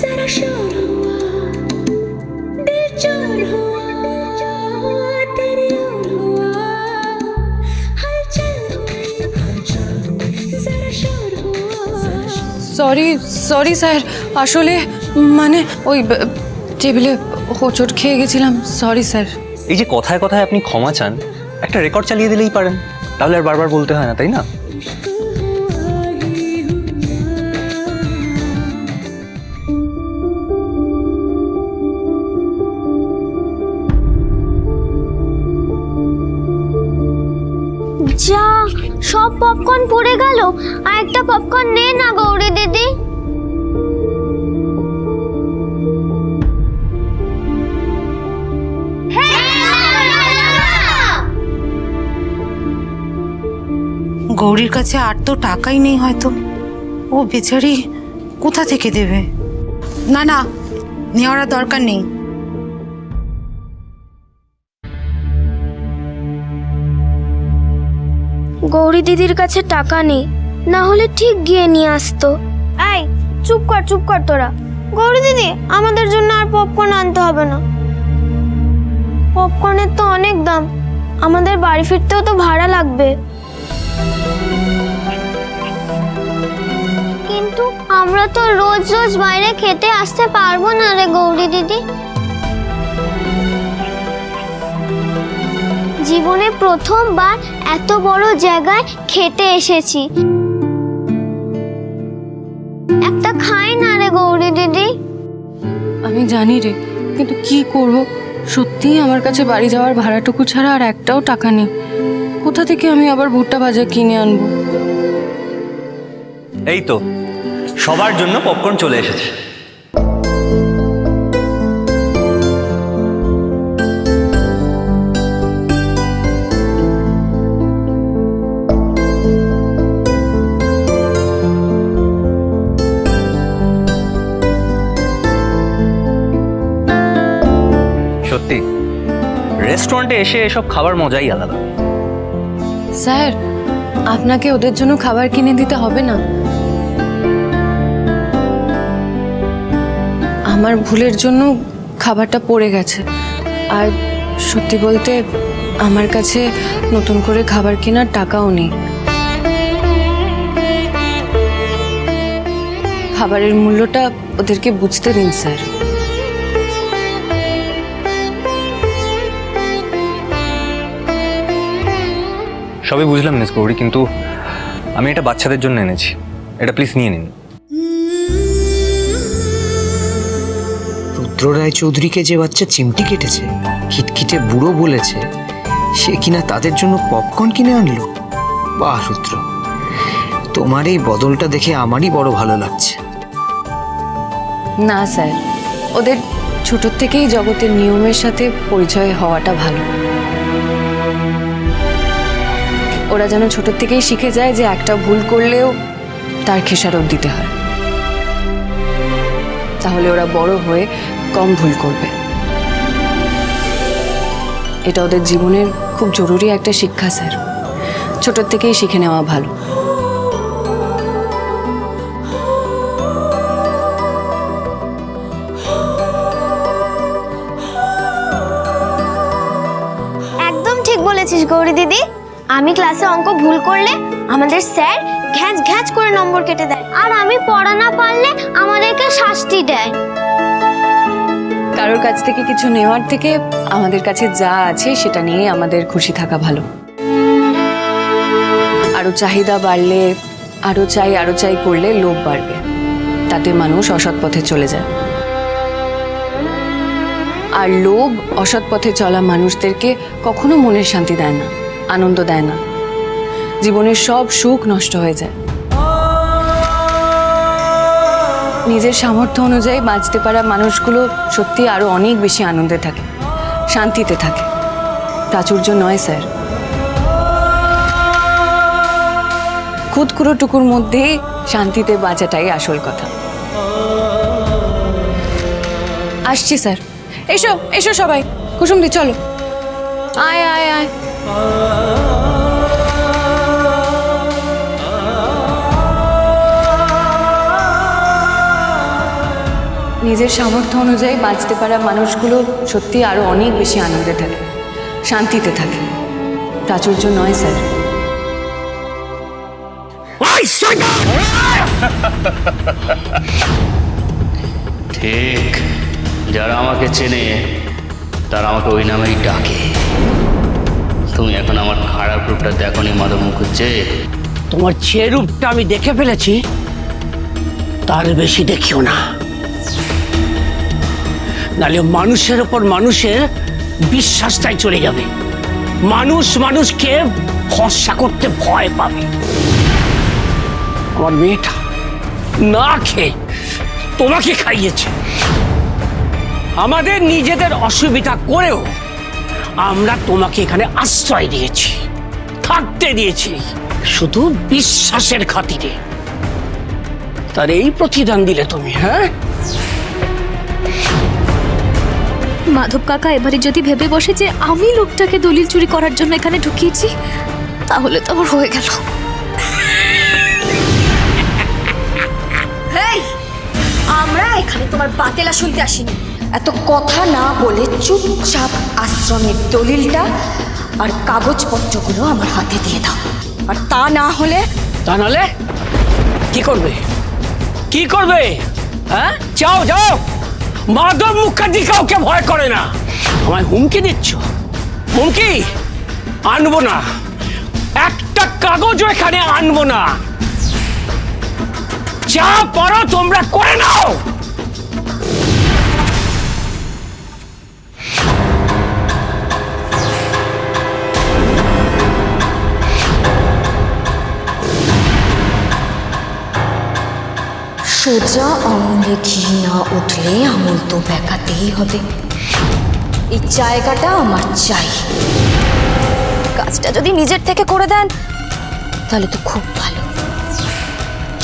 जरा शोर हुआ दिल चोर हुआ तेरी ओर हुआ हलचल हुई जरा शोर हुआ সরি সরি স্যার আসলে মানে ওই ব- টেবিলে হোঁচট খেয়ে গেছিলাম সরি স্যার এই যে কথায় কথায় আপনি ক্ষমা চান একটা রেকর্ড চালিয়ে দিলেই পারেন তাহলে আর বারবার বলতে হয় না তাই না যা, সব পপকর্ন পড়ে গেল। আর একটা পপকর্ন নে না গৌরী দিদি। গৌরীর কাছে আর তো টাকাই নেই হয়তো। ও বেচারি কোথা থেকে দেবে? না না, নেওয়ার দরকার নেই। গৌরী দিদির কাছে টাকা নেই, না হলে ঠিক গিয়ে নিয়ে আসতো। এই, চুপ কর চুপ কর তোরা। গৌরী দিদি, আমাদের জন্য আর পপকর্ন আনতে হবে না। পপকর্নের তো অনেক দাম। আমাদের বাড়ি ফিরতেও তো ভাড়া লাগবে। কিন্তু আমরা তো রোজ রোজ বাইরে খেতে আসতে পারব না রে গৌরী দিদি। জীবনে প্রথমবার এত বড় জায়গায় খেতে এসেছি। একটা খাই না রে গৌরী দিদি। আমি জানি রে কিন্তু কি করব? সত্যিই আমার কাছে বাড়ি যাওয়ার ভাড়াটুকু ছাড়া আর একটাও টাকা নেই। কোথা থেকে আমি আবার ভুট্টা ভাজা কিনে আনব? এই তো সবার জন্য পপকর্ন চলে এসেছে। রেস্টুরেন্টে এসে এসব খাবার মজাই আলাদা। স্যার, আপনাকে ওদের জন্য খাবার কিনে দিতে হবে না। আমার ভুলের জন্য খাবারটা পড়ে গেছে। আর সত্যি বলতে, আমার কাছে নতুন করে খাবার কেনার টাকাও নেই। খাবারের মূল্যটা ওদেরকে বুঝতে দিন, স্যার। সবই বুঝলাম মিস গৌরী কিন্তু আমি এটা বাচ্চাদের জন্য এনেছি। এটা প্লিজ নিয়ে নিন। রুদ্র রায় চৌধুরীকে যে বাচ্চা চিমটি কেটেছে খিটখিটে বুড়ো বলেছে সে কিনা তাদের জন্য পপকর্ন কিনে আনলো? বাহ রুদ্র। তোমার এই বদলটা দেখে আমারই বড় ভালো লাগছে। না স্যার। ওদের ছোটোর থেকেই জগতের নিয়মের সাথে পরিচয় হওয়াটা ভালো। ওরা যেন ছোটোর থেকেই শিখে যায় যে একটা ভুল করলেও তার খেসারত দিতে হয়। তাহলে ওরা বড় হয়ে কম ভুল করবে। এটা ওদের জীবনের খুব জরুরি একটা শিক্ষা, স্যার। ছোটোর থেকেই শিখে নেওয়া ভালো। একদম ঠিক বলেছিস গৌরী দিদি। আমি ক্লাসে অঙ্ক ভুল করলে আমাদের স্যার ঘ্যাঁচ ঘ্যাঁচ করে নম্বর কেটে দেয়। আর আমি পড়া না পারলে আমাদেরকে শাস্তি দেয়। কারোর কাছ থেকে কিছু নেওয়ার থেকে আমাদের কাছে যা আছে সেটা নিয়ে আমাদের খুশি থাকা ভালো। আরও চাহিদা বাড়লে, আরও চাই আরও চাই করলে লোভ বাড়বে। তাতে মানুষ অসৎ পথে চলে যায়। আর লোভ অসৎ পথে চলা মানুষদেরকে কখনো মনের শান্তি দেয় না। আনন্দ দেয় না। জীবনের সব সুখ নষ্ট হয়ে যায়। নিজের সামর্থ্য অনুযায়ী বাঁচতে পারা মানুষগুলো সত্যি আরও অনেক বেশি আনন্দে থাকে, শান্তিতে থাকে। প্রাচুর্য নয়, স্যার। খুদকুড়ো টুকুর মধ্যেই শান্তিতে বাঁচাটাই আসল কথা। আসছি, স্যার। এসো এসো সবাই। কুসুমদি চলো। আয় আয় আয়। নিজের সামর্থ্য অনুযায়ী বাঁচতে পারা মানুষগুলো সত্যি আরও অনেক বেশি আনন্দে থাকে শান্তিতে থাকে। প্রাচুর্য নয় স্যার। ঠিক যারা আমাকে চেনে তারা আমাকে ওই নামেই ডাকে। তুমি এখন আমার খারাপ রূপটা দেখো নি মাধব মুখুজ্জে। তোমার যে রূপটা আমি দেখে ফেলেছি তার বেশি দেখিও না। নাহলে মানুষের ওপর মানুষের বিশ্বাসটাই চলে যাবে। মানুষ মানুষকে ভরসা করতে ভয় পাবে। আমার মেয়েটা না খেয়ে তোমাকে খাইয়েছে। আমাদের নিজেদের অসুবিধা করেও আমরা তোমাকে এখানে আশ্রয় দিয়েছি, থাকতে দিয়েছি, শুধু বিশ্বাসের খাতিরে। তার এই প্রতিদান দিলে তুমি হ্যাঁ? মাধব কাকা এবারে যদি ভেবে বসে যে আমি লোকটাকে দলিল চুরি করার জন্য এখানে ঢুকিয়েছি তাহলে তো আমার হয়ে গেল। আমরা এখানে তোমার বাতেলা শুনতে আসিনি। এত কথা না বলে চুপচাপ আশ্রমের দলিলটা আর কাগজপত্রগুলো আমার হাতে দিয়ে দাও। আর তা না হলে তা নাহলে কি করবে? কি করবে? হ্যাঁ? যাও যাও! মাধব মুখার্জি কাউকে ভয় করে না। আমায় হুমকি দিচ্ছ? হুমকি? আনব না। একটা কাগজ এখানে আনব না। যা পারো তোমরা করে নাও। সোজা আঙুলে ঘি না উঠলে আঙুল তো বেঁকাতেই হবে। এই জায়গাটা আমার চাই। কাজটা যদি নিজের থেকে করে দেন, তাহলে তো খুব ভালো।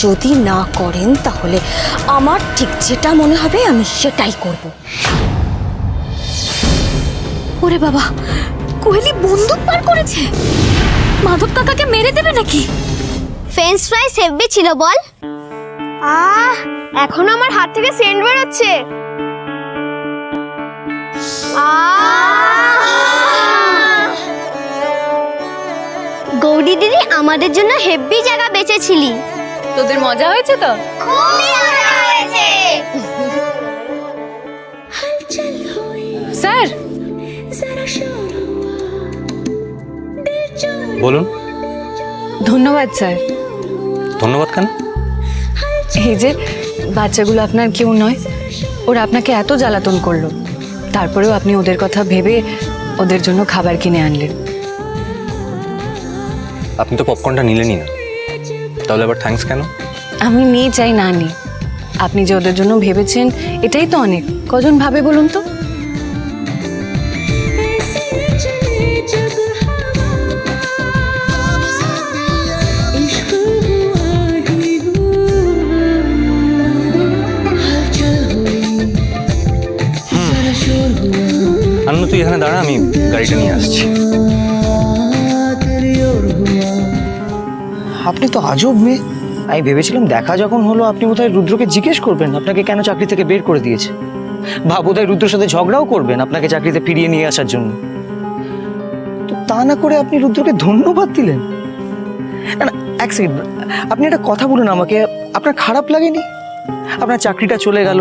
যদি না করেন, তাহলে আমার ঠিক যেটা মনে হবে, আমি সেটাই করব। ওরে বাবা, কোহলি বন্দুক পার করেছে? মাধব কাকাকে মেরে দেবে নাকি? ফ্রেঞ্চ ফ্রাই হেভি ছিল, বল। আহ এখন আমার হাত থেকে সেন্ট বেরোচ্ছে। গৌরী দিদি আমাদের জন্য হেব্বি জায়গা বেঁচেছিলি। তোদের মজা হয়েছে তো? স্যার! বলুন। ধন্যবাদ স্যার। ধন্যবাদ কেন? এই যে বাচ্চাগুলো আপনার কেউ নয় ওরা আপনাকে এত জ্বালাতন করল। তারপরেও আপনি ওদের কথা ভেবে ওদের জন্য খাবার কিনে আনলেন। আপনি তো পপকর্নটা নিলেনই না। তাহলে আবার থ্যাঙ্কস কেন? আমি নিয়ে চাই না নি আপনি যে ওদের জন্য ভেবেছেন এটাই তো অনেক। কজন ভাবে বলুন তো? গাড়িটা নিয়ে আসছি। আপনি তো আজব মেয়ে। আমি ভেবেছিলাম দেখা যখন হলো আপনি বোধহয় রুদ্রকে জিজ্ঞেস করবেন, আপনাকে কেন চাকরি থেকে বের করে দিয়েছে? বা বোধহয় রুদ্রর সাথে ঝগড়াও করবেন আপনাকে চাকরিতে ফিরিয়ে নিয়ে আসার জন্য। তো তা না করে আপনি রুদ্রকে ধন্যবাদ দিলেন? না এক সেকেন্ড আপনি একটা কথা বলুন আমাকে। আপনার খারাপ লাগেনি? আপনার চাকরিটা চলে গেল,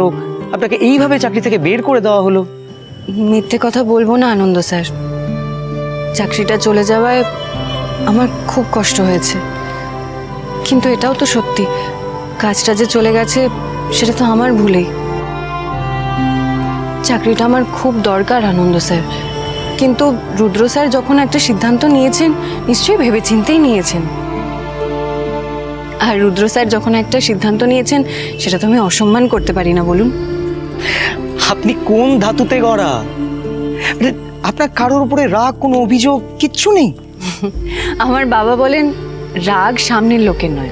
আপনাকে এইভাবে চাকরি থেকে বের করে দেওয়া হলো? মিথ্যে কথা বলব না, আনন্দ স্যার। চাকরিটা চলে যাওয়ায় আমার খুব কষ্ট হয়েছে। কিন্তু এটাও তো সত্যি, কাজটা যে চলে গেছে, সেটা তো আমার ভুলেই। চাকরিটা আমার খুব দরকার, আনন্দ স্যার। কিন্তু রুদ্র স্যার যখন একটা সিদ্ধান্ত নিয়েছেন, নিশ্চয়ই ভেবেচিন্তেই নিয়েছেন। আর রুদ্র স্যার যখন একটা সিদ্ধান্ত নিয়েছেন, সেটা তো আমি অসম্মান করতে পারি না, বলুন। আপনি কোন ধাতুতে গড়া? মানে আপনার কারোর উপরে রাগ কোনো অভিযোগ কিচ্ছু নেই? আমার বাবা বলেন রাগ সামনের লোকের নয়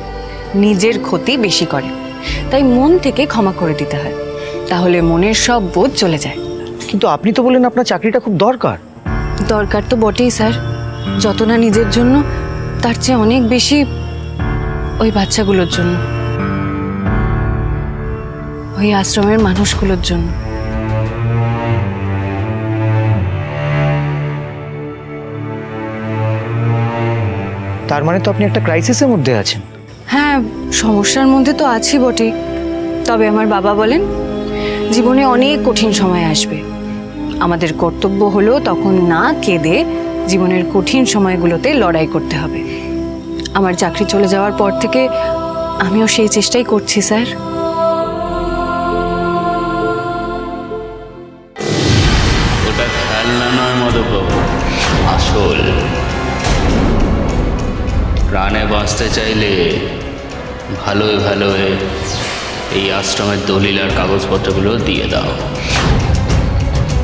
নিজের ক্ষতি বেশি করে। তাই মন থেকে ক্ষমা করে দিতে হয় তাহলে মনের সব বোধ চলে যায়। কিন্তু আপনি তো বললেন আপনার চাকরিটা খুব দরকার। দরকার তো বটেই স্যার। যত না নিজের জন্য তার চেয়ে অনেক বেশি ওই বাচ্চাগুলোর জন্য ওই আশ্রমের মানুষগুলোর জন্য। তার মানে তো আপনি একটা ক্রাইসিসের মধ্যে আছেন। হ্যাঁ সমস্যার মধ্যে তো আছি বটে। তবে আমার বাবা বলেন, জীবনে অনেক কঠিন সময় আসবে। আমাদের কর্তব্য হলো তখন না কেঁদে জীবনের কঠিন সময়গুলোতে লড়াই করতে হবে। আমার চাকরি চলে যাওয়ার পর থেকে আমিও সেই চেষ্টাই করছি, স্যার। বাঁচতে চাইলে ভালোই ভালোই এই আশ্রমের দলিল আর কাগজপত্রগুলো দিয়ে দাও।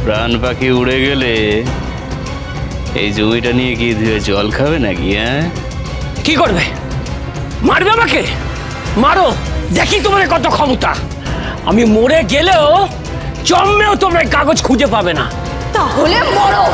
প্রাণ পাখি উড়ে গেলে এই জমিটা নিয়ে কি ধুয়ে জল খাবে নাকি হ্যাঁ? কি করবে? মারবে আমাকে? মারো দেখি তোমার কত ক্ষমতা। আমি মরে গেলেও জন্মেও তোমরা কাগজ খুঁজে পাবে না। তাহলে মরো।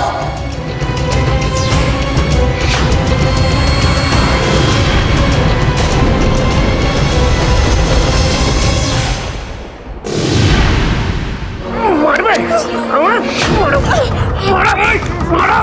মারো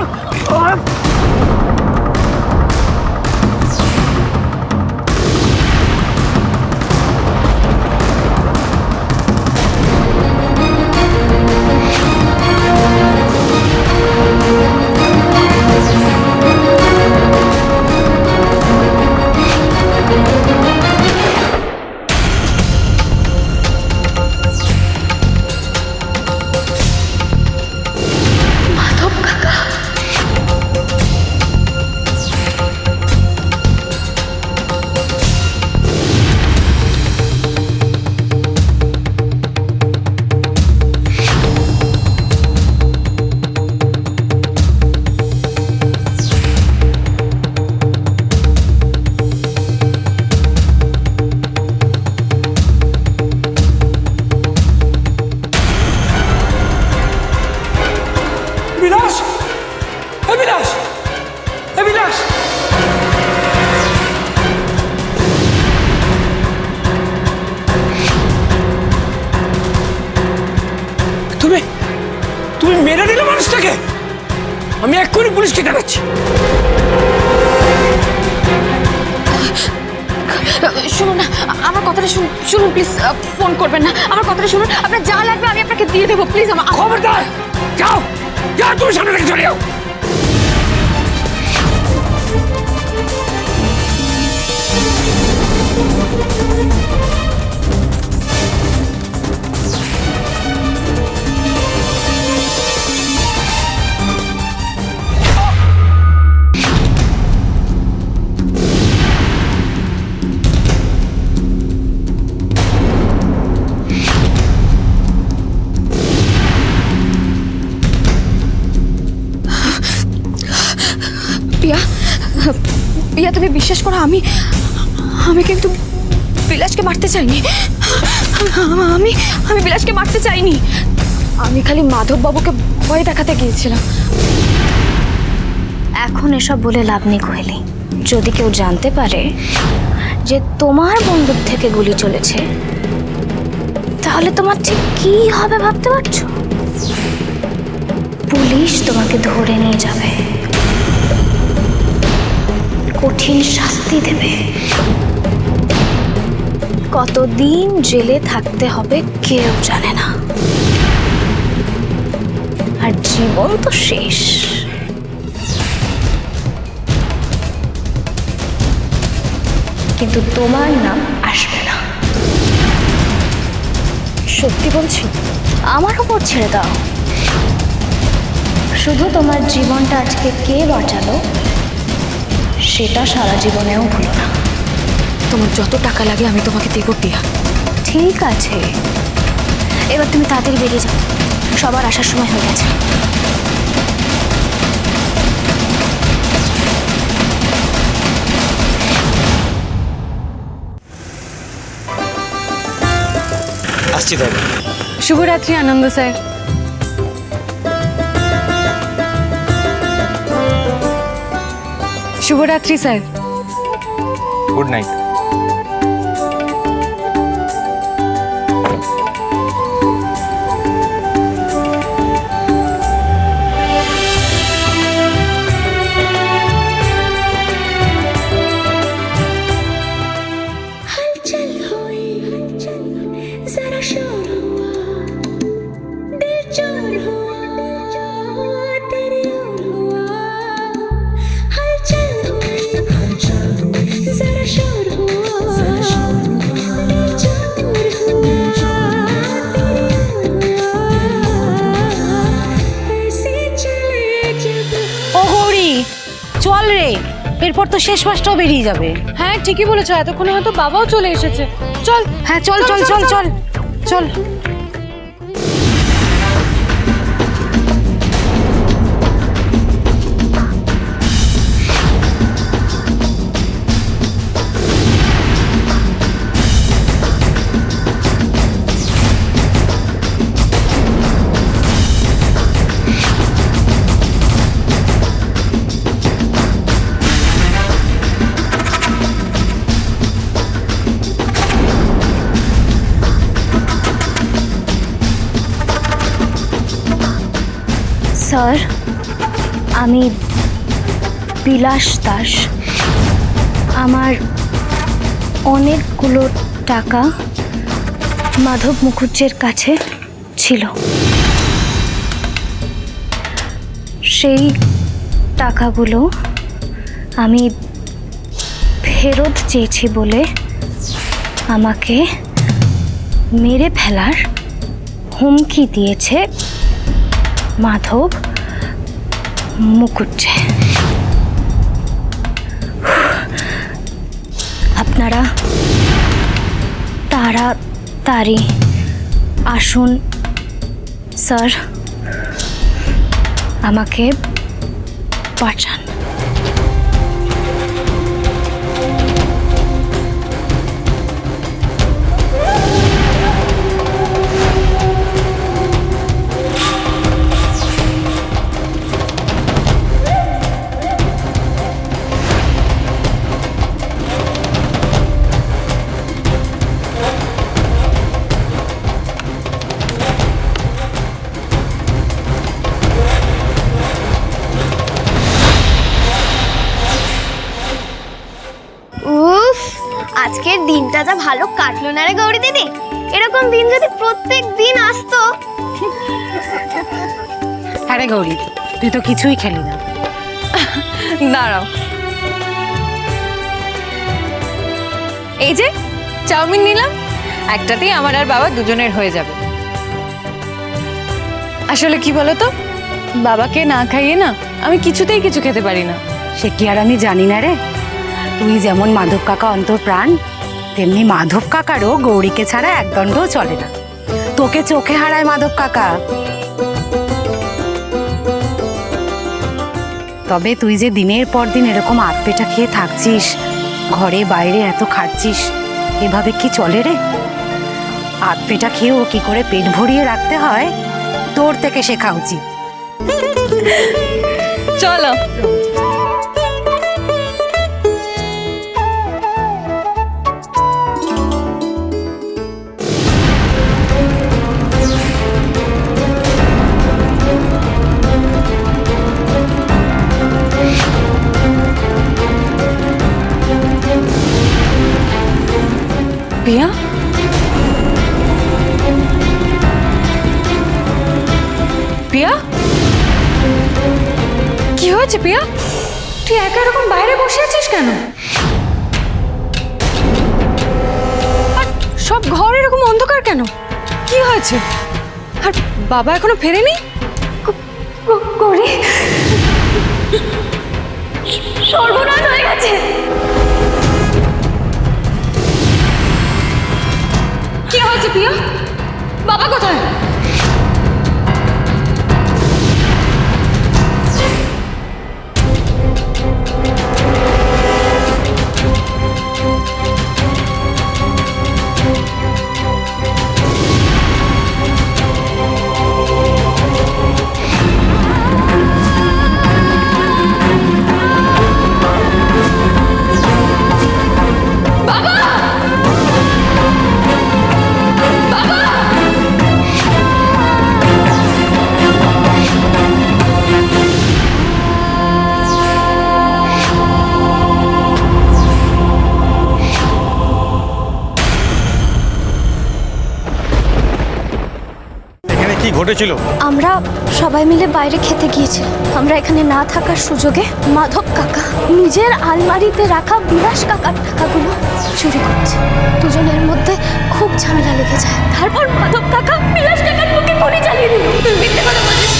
বিশ্বাস করো, আমি আমি কিন্তু বিলাসকে মারতে চাইনি। আমি আমি বিলাসকে মারতে চাইনি। আমি খালি মাধব বাবুকে ভয় দেখাতে গিয়েছিলাম। এখন এসব বলে লাভ নেই কোহেলি। যদি কেউ জানতে পারে যে তোমার বন্দুক থেকে গুলি চলেছে, তাহলে তোমার ঠিক কি হবে ভাবতে পারছ? পুলিশ তোমাকে ধরে নিয়ে যাবে। কঠিন শাস্তি দেবে। কতদিন জেলে থাকতে হবে কেউ জানে না। আর জীবন তো শেষ। কিন্তু তোমার নাম আসবে না। সত্যি বলছি, আমার উপর ছেড়ে দাও। শুধু তোমার জীবনটা আজকে কে বাঁচালো? সেটা সারা জীবনেও ভুলো না। তোমার যত টাকা লাগে আমি তোমাকে দেবো পিয়া ঠিক আছে। এবার তুমি তাড়াতাড়ি বেরিয়ে যাও। সবার আসার সময় হয়ে গেছে। আসছি শুভরাত্রি আনন্দ স্যার। শুভরাত্রি স্যার গুড নাইট এরপর তো শেষ মাসটাও বেরিয়ে যাবে। হ্যাঁ ঠিকই বলেছ এতক্ষণে হয়তো বাবাও চলে এসেছে। চল। হ্যাঁ চল চল চল চল চল স্যার, আমি বিলাস দাস। আমার অনেকগুলো টাকা মাধব মুখুজ্জের কাছে ছিল। সেই টাকাগুলো আমি ফেরত চেয়েছি বলে আমাকে মেরে ফেলার হুমকি দিয়েছে মাধব মুকুট। আপনারা তাড়াতাড়ি আসুন স্যার। আমাকে বাঁচান। আজকের দিনটা যা ভালো কাটলো না রে গৌরী দিদি? এরকম দিন যদি প্রত্যেক দিন আসতো? আরে গৌরী তুই তো কিছুই খেলি না। দাঁড়াও। এই যে চাউমিন নিলাম। একটাতেই আমার আর বাবা দুজনের হয়ে যাবে। আসলে কি বলো তো বাবাকে না খাইয়ে না আমি কিছুতেই কিছু খেতে পারি না। সে কি আর আমি জানি না রে? তুই যেমন মাধব কাকা অন্তঃপ্রাণ তেমনি মাধব কাকারও গৌরীকে ছাড়া একদণ্ডও চলে না। তোকে চোখে হারায় মাধব কাকা। তবে তুই যে দিনের পর দিন এরকম আতপেটা খেয়ে থাকছিস, ঘরে বাইরে এত খাচ্ছিস এভাবে কি চলে রে? আতপেটা খেয়েও কি করে পেট ভরিয়ে রাখতে হয়, তোর থেকে শেখা উচিত। চলো। হয়েছে আর বাবা এখনও ফেরেনি? গৌরী সর্বনাশ হয়ে গেছে। কি হয়েছে প্রিয়া? বাবা কোথায়? ঘটেছিল? আমরা সবাই মিলে বাইরে খেতে গিয়েছি। আমরা এখানে না থাকার সুযোগে মাধব কাকা নিজের আলমারিতে রাখা বিলাস কাকার টাকাগুলো চুরি করছে। দুজনের মধ্যে খুব ঝামেলা লেগে যায়। তারপর মাধব কাকা বিলাস কাকার মুখে গুলি চালিয়ে দিল। মিথ্যে কথা বলছিস